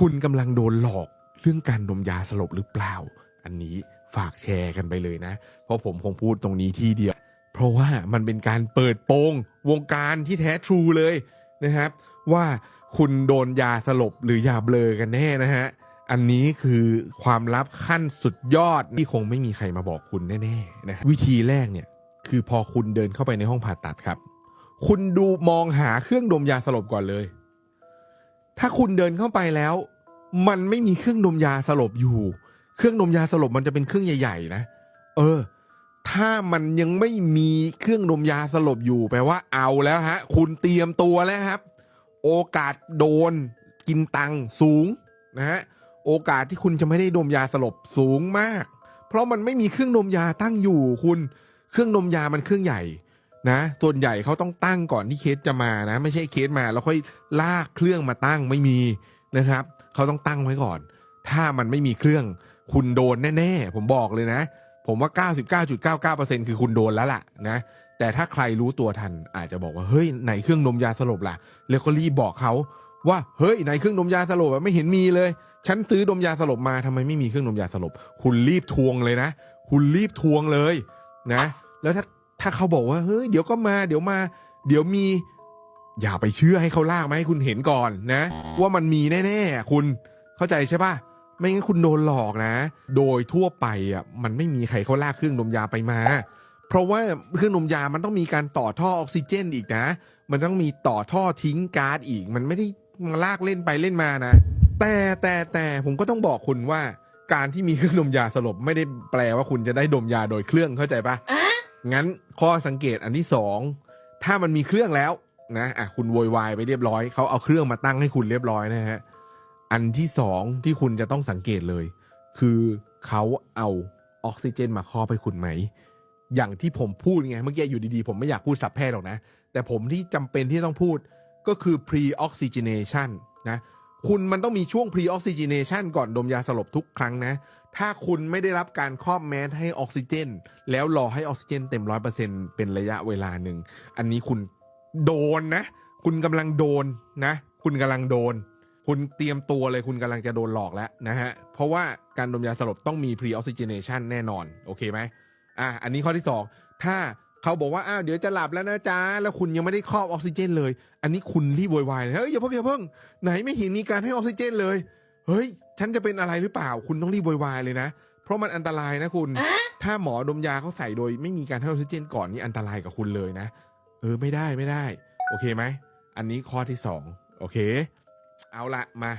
คุณกำลังโดนหลอกเรื่องการดมยาสลบหรือเปล่า อันนี้ฝากแชร์กันไปเลยนะ เพราะผมคงพูดตรงนี้ที่เดียว เพราะว่ามันเป็นการเปิดโปงวงการที่แท้ทรูเลยนะครับ ว่าคุณโดนยาสลบหรือยาเบลอกันแน่นะฮะอันนี้คือความลับขั้นสุดยอดที่คงไม่มีใครมาบอกคุณแน่ๆนะครับวิธีแรกเนี่ยคือพอคุณเดินเข้าไปในห้องผ่าตัดครับ คุณดูมองหาเครื่องดมยาสลบก่อนเลย ถ้าคุณเดินเข้าไปแล้ว มันไม่มีเครื่องดมยาสลบอยู่ เครื่องดมยาสลบมันจะเป็นเครื่องใหญ่ ๆ นะ เออ ถ้ามันยังไม่มีเครื่องดมยาสลบอยู่แปลว่าเอาแล้วฮะ คุณเตรียมตัวแล้วครับ โอกาสโดนกินตังสูงนะฮะโอกาสที่คุณจะไม่ได้ดมยาสลบสูงมาก เพราะมันไม่มีเครื่องดมยาตั้งอยู่คุณ เครื่องดมยามันเครื่องใหญ่ นะส่วนใหญ่เขาต้องตั้งก่อนที่เคสจะมานะ ไม่ใช่เคสมาแล้วค่อยลากเครื่องมาตั้งไม่มีนะครับเขาต้องตั้งไว้ก่อน ถ้ามันไม่มีเครื่องคุณโดนแน่ๆ ผมบอกเลยนะ ผมว่า 99.99%คือคุณโดนแล้วล่ะนะแต่ถ้าใครรู้ตัวทันอาจจะบอกว่าเฮ้ยไหนเครื่องดมยาสลบล่ะ แล้วก็รีบบอกเขาว่าเฮ้ยไหนเครื่องดมยาสลบไม่เห็นมีเลย ฉันซื้อดมยาสลบมาทำไมไม่มีเครื่องดมยาสลบ คุณรีบทวงเลยนะ คุณรีบทวงเลยนะ แล้วถ้า ถ้าเขาบอกว่าเฮ้ยเดี๋ยวก็มาเดี๋ยวมา เดี๋ยวมี อย่าไปเชื่อให้เขาลากมาให้คุณเห็นก่อนนะ ว่ามันมีแน่ๆคุณเข้าใจใช่ปะไม่งั้นคุณโดนหลอกนะ โดยทั่วไปอะมันไม่มีใครเขาลากเครื่องดมยาไปมา เพราะว่าเครื่องดมยามันต้องมีการต่อท่อออกซิเจนอีกนะ มันต้องมีต่อท่อทิ้งก๊าซอีก มันไม่ได้มาลากเล่นไปเล่นมานะ แต่แต่แต่ผมก็ต้องบอกคุณว่า การที่มีเครื่องดมยาสลบไม่ได้แปลว่าคุณจะได้ดมยาโดยเครื่องเข้าใจปะ งั้นข้อสังเกตอันที่สองถ้ามันมีเครื่องแล้วนะอะคุณโวยวายไปเรียบร้อยเขาเอาเครื่องมาตั้งให้คุณเรียบร้อยนะฮะอันที่สองที่คุณจะต้องสังเกตเลย คือเขาเอาออกซิเจนมาครอบให้คุณไหม อย่างที่ผมพูดไงเมื่อกี้อยู่ดีๆ ผมไม่อยากพูดสับแพทย์หรอกนะ แต่ผมที่จำเป็นที่ต้องพูดก็คือ pre oxygenation นะคุณมันต้องมีช่วง pre oxygenation ก่อนดมยาสลบทุกครั้งนะ ถ้าคุณไม่ได้รับการครอบแมสให้ออกซิเจน แล้วรอให้ออกซิเจนเต็มร้อยเปอร์เซ็นเป็นระยะเวลาหนึ่ง อันนี้คุณโดนนะ คุณกำลังโดนนะ คุณกำลังโดน คุณเตรียมตัวเลยคุณกำลังจะโดนหลอกแล้วนะฮะ เพราะว่าการดมยาสลบต้องมี pre oxygenation แน่นอน โอเคไหมอะอันนี้ข้อที่สองถ้าเขาบอกว่าอ้าวเดี๋ยวจะหลับแล้วนะจ๊ะแล้วคุณยังไม่ได้ครอบออกซิเจนเลย อันนี้คุณรีบโวยวายเลยเฮ้ยอย่าเพิ่งอย่าเพิ่งไหนไม่เห็นมีการให้ออกซิเจนเลย เฮ้ย ฉันจะเป็นอะไรหรือเปล่า คุณต้องรีบโวยวายเลยนะ เพราะมันอันตรายนะคุณ ถ้าหมอดมยาเขาใส่โดย ไม่มีการให้ออกซิเจนก่อนนี่อันตรายกับคุณเลยนะ เออไม่ได้ไม่ได้ โอเคไหม อันนี้ข้อที่สองโอเค เอาละมา